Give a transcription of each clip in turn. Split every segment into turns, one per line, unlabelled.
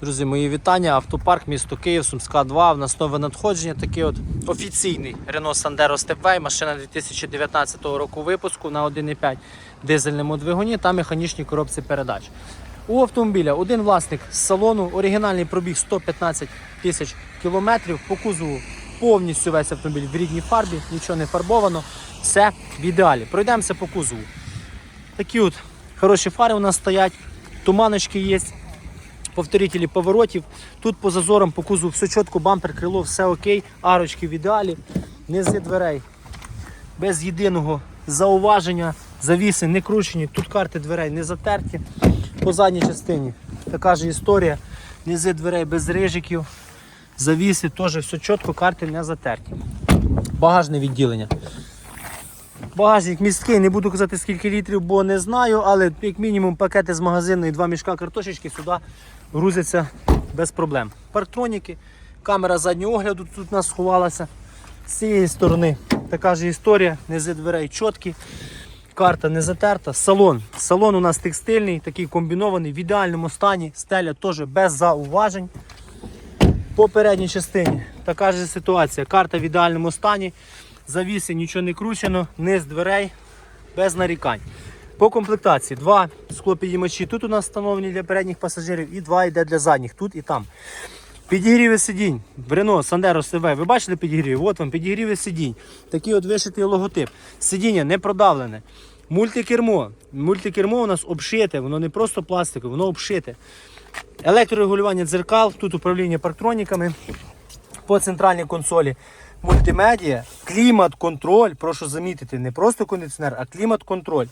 Друзі, мої вітання. Автопарк, місто Київ, Сумська 2. В нас нове надходження. Такий от офіційний Renault Sandero Stepway. Машина 2019 року випуску на 1,5 дизельному двигуні та механічній коробці передач. У автомобіля один власник з салону, оригінальний пробіг 115 тисяч кілометрів. По кузову повністю весь автомобіль в рідній фарбі, нічого не фарбовано. Все в ідеалі. Пройдемося по кузову. Такі от хороші фари у нас стоять, туманочки є повторителі поворотів. Тут по зазорам, по кузову все чітко, бампер, крило, все окей, арочки в ідеалі, низи дверей. Без єдиного зауваження, завіси не кручені, тут карти дверей не затерті. По задній частині така ж історія. Низи дверей без рижиків, завіси теж все чітко, карти не затерті. Багажне відділення. Багажник місткий, не буду казати скільки літрів, бо не знаю, але як мінімум пакети з магазину і два мішка картошечки сюди грузяться без проблем. Парктроніки, камера заднього огляду тут у нас сховалася. З цієї сторони така ж історія, низи дверей чіткі, карта не затерта. Салон. Салон у нас текстильний, такий комбінований, в ідеальному стані, стеля теж без зауважень. По передній частині така ж ситуація. Карта в ідеальному стані. Завіси нічого не кручено, низ дверей без нарікань. По комплектації два склопідіймачі тут у нас встановлені для передніх пасажирів і два йде для задніх, тут і там. Підігріви сидінь в Renault Sandero CV. Ви бачите підігрів? От вам підігріви сидінь. Такий от вишитий логотип. Сидіння не продавлене. Мультикермо. Мультикермо у нас обшите, воно не просто пластикове, воно обшите. Електрорегулювання дзеркал, тут управління парктроніками по центральній консолі. Мультимедіа, клімат-контроль, прошу замітити, не просто кондиціонер, а клімат-контроль.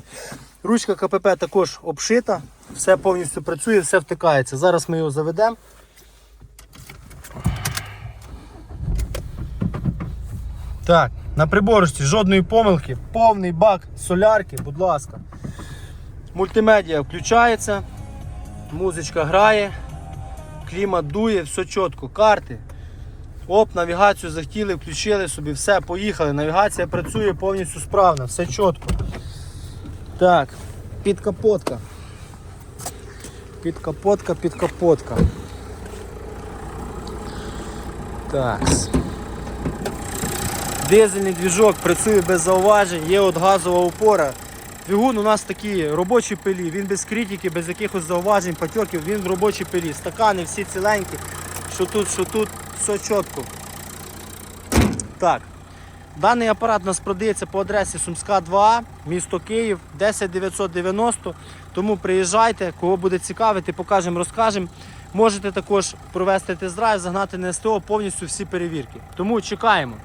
Ручка КПП також обшита, все повністю працює, все втикається. Зараз ми його заведемо. Так, на приборочці жодної помилки, повний бак солярки, будь ласка. Мультимедіа включається, музичка грає, клімат дує, все чітко, карти. Оп, навігацію захотіли, включили собі, все, поїхали. Навігація працює повністю справно, все чітко. Так, підкапотка. Підкапотка, підкапотка. Так. Дизельний двіжок працює без зауважень, є от газова опора. Двигун у нас такий робочий пилі, він без критики, без якихось зауважень, потьоків, він в робочій пилі. Стакани всі ціленькі, що тут, що тут, все чітко. Так. Даний апарат у нас продається по адресі Сумська 2, місто Київ, 10990. Тому приїжджайте, кого буде цікавити, покажемо, розкажемо. Можете також провести тест-драйв, загнати на СТО повністю всі перевірки. Тому чекаємо.